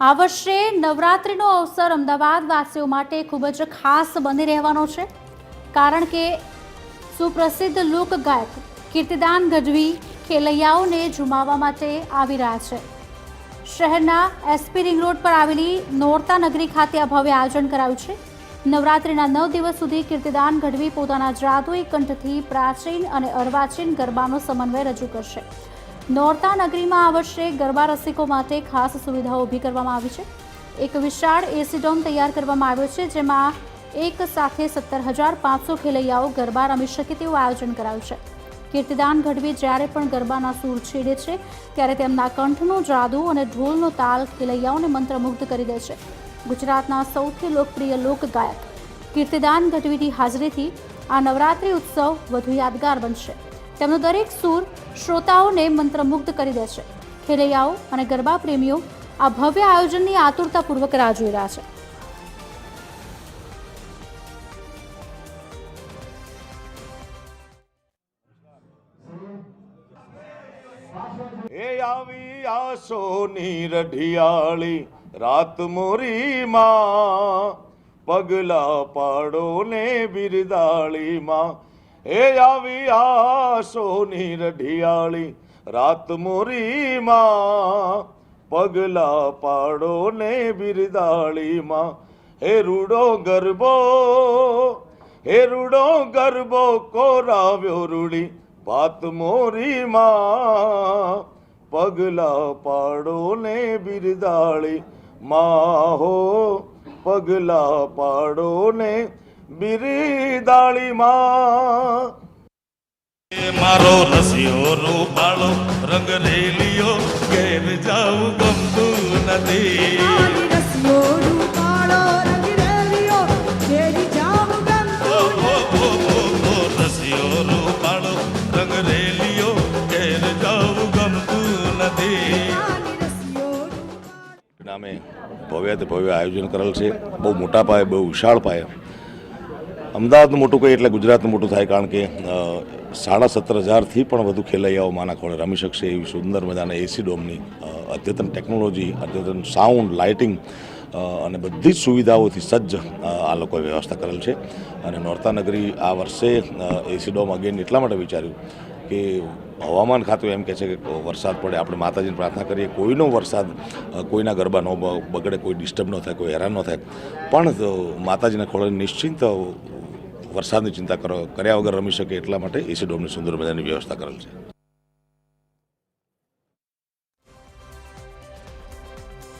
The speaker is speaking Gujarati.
આ વર્ષે નવરાત્રિનો અવસર અમદાવાદવાસીઓ માટે ખૂબ જ ખાસ બની રહેવાનો છે, કારણ કે સુપ્રસિદ્ધ લોક ગાયક કીર્તિદાન ગઢવી ખેલૈયાઓને ઝુમાવવા માટે આવી રહ્યા છે. શહેરના એસપી રિંગ રોડ પર આવેલી નોરતા નગરી ખાતે આ ભવ્ય આયોજન કરાયું છે. નવરાત્રિના નવ દિવસ સુધી કીર્તિદાન ગઢવી પોતાના જાદુઈ કંઠથી પ્રાચીન અને અર્વાચીન ગરબાનો સમન્વય રજૂ કરશે. નોરતા નગરીમાં આ વર્ષે ગરબા રસિકો માટે ખાસ સુવિધાઓ ઊભી કરવામાં આવી છે. એક વિશાળ એસી ડોમ તૈયાર કરવામાં આવ્યો છે, જેમાં એક સાથે સત્તર હજાર પાંચસો ખેલૈયાઓ ગરબા રમી શકે તેવું આયોજન કરાયું છે. કીર્તિદાન ગઢવી જ્યારે પણ ગરબાના સૂર છેડે છે, ત્યારે તેમના કંઠનો જાદુ અને ઢોલનો તાલ ખેલૈયાઓને મંત્રમુગ્ધ કરી દે છે. ગુજરાતના સૌથી લોકપ્રિય લોકગાયક કીર્તિદાન ગઢવીની હાજરીથી આ નવરાત્રિ ઉત્સવ વધુ યાદગાર બનશે. તેમનો દરેક સૂર શ્રોતાઓને મંત્રમુગ્ધ કરી દેશે ખેલૈયાઓ અને ગરબા પ્રેમીઓ આ ભવ્ય આયોજનની આતુરતાપૂર્વક રાહ જોઈ રહ્યા છે. હે આવી રઢિયાળી રાત મોરી માં પગલા પાડો ને બિરદાળી માં હે આવી આ સોની રઢિયાળી રાત મોરીમાં, પગલા પાડો ને બિરદાળીમાં. હે રૂડો ગરબો, હે રૂડો ગરબો, કોરાવ્યો રૂડી વાત મોરીમાં. પગલા પાડો ને બિરદાળી માહો પગલા પાડો ને બિરદાળી માં મારો રસિયો રૂપાળો રંગ રેલિયો ઘેર જાવું ગમતું નથી. રસિયો રૂપાળો રંગ રેલિયો ઘેર જાવું ગમતું નથી. નામે ભવ્ય તે ભવ્ય આયોજન કરેલ છે. બહુ મોટા પાયે બહુ વિશાળ પાયે. અમદાવાદનું મોટું કહીએ એટલે ગુજરાતનું મોટું થાય, કારણ કે સાડા સત્તર હજારથી પણ વધુ ખેલૈયાઓ માના ખોળે રમી શકશે એવી સુંદર મજાના એસી ડોમની અદ્યતન ટેકનોલોજી, અદ્યતન સાઉન્ડ, લાઇટિંગ અને બધી જ સુવિધાઓથી સજ્જ આ લોકોએ વ્યવસ્થા કરેલ છે. અને નોરતા નગરી આ વર્ષે એસી ડોમ અગેન એટલા માટે વિચાર્યું કે હવામાન ખાતું એમ કહે છે કે વરસાદ પડે, આપણે માતાજીને પ્રાર્થના કરીએ, કોઈનો વરસાદ કોઈના ગરબા ન બગડે, કોઈ ડિસ્ટર્બ ન થાય, કોઈ હેરાન ન થાય. પણ માતાજીના ખોળે નિશ્ચિંત વરસાદની ચિંતા કરો, કર્યા વગર રમી શકે એટલા માટે એસી ડોમની સુંદર મજાની વ્યવસ્થા કરેલ છે.